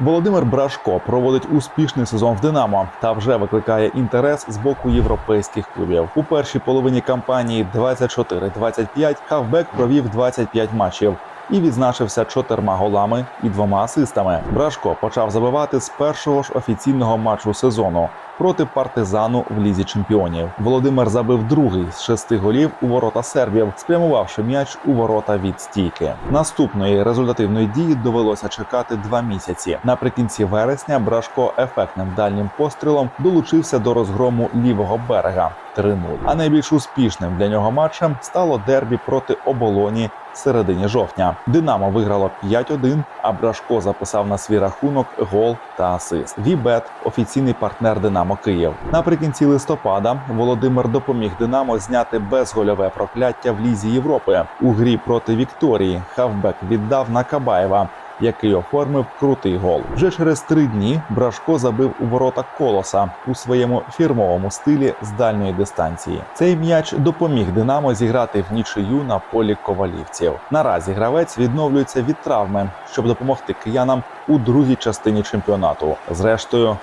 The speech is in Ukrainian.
Володимир Брашко проводить успішний сезон в Динамо та вже викликає інтерес з боку європейських клубів. У першій половині кампанії 24-25 хавбек провів 25 матчів. І відзначився чотирма голами і двома асистами. Брашко почав забивати з першого ж офіційного матчу сезону проти партизану в лізі чемпіонів. Володимир забив другий з шести голів у ворота сербів, спрямувавши м'яч у ворота від стійки. Наступної результативної дії довелося чекати два місяці. Наприкінці вересня Брашко ефектним дальнім пострілом долучився до розгрому лівого берега 3-0. А найбільш успішним для нього матчем стало дербі проти оболоні середині жовтня. Динамо виграло 5-1, а Брашко записав на свій рахунок гол та асист. Вібет офіційний партнер Динамо Київ. Наприкінці листопада Володимир допоміг Динамо зняти безгольове прокляття в лізі Європи у грі проти Вікторії. Хавбек віддав на Кабаєва. Який оформив крутий гол вже через три дні. Брашко забив у ворота колоса у своєму фірмовому стилі з дальньої дистанції. Цей м'яч допоміг Динамо зіграти в нічию на полі ковалівців. Наразі гравець відновлюється від травми, щоб допомогти киянам у другій частині чемпіонату. Зрештою,